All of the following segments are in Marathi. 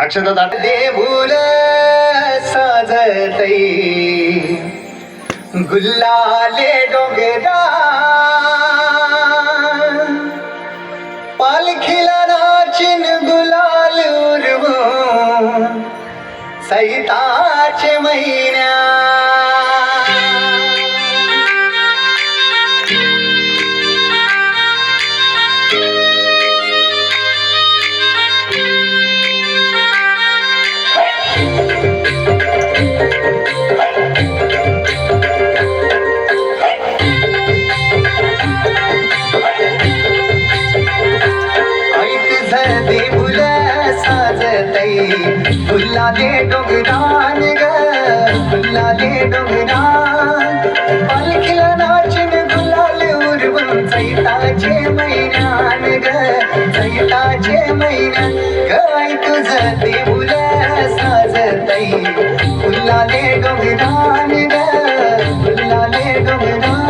अक्षता दाट. देऊल साजतई. गुल्लाले डोंगेदा पालखीला नाचिन गुलाल उरवून सैताचे महिन्या डोंगरान ग. फुल्लाले डोंगरान. पालखीला नाचिन गुलाल उरवून चैताचे मैदान ग. चैताचे मैदान. ग ऐक झळते फुल साजतई फुल्लाले डोंगरान ग. फुल्लाले डोंगरान.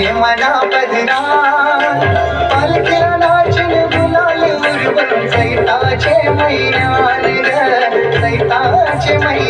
हे मना पदरान पालखीला नाचून गुलाल उरवून सैताचे मैदान सैताचे मैदान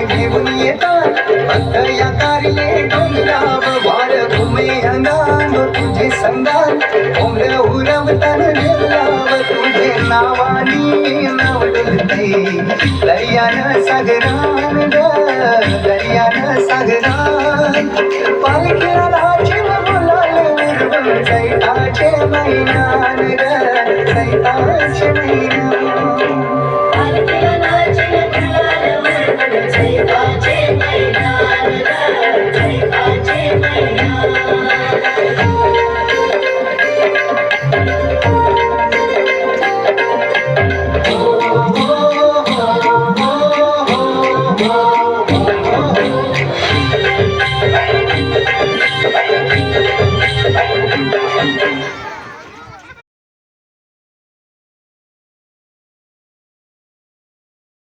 भक्त या तारले डोंगराव वाड भूमी अंगार तुझे संगार उर उरवतान जेवलाव तुझे नावानी नाव डुलते. दर्यान सागरान ग दर्यान सागरान पालखीला नाचिन गुलाल उरवून जैताचे मैदान ग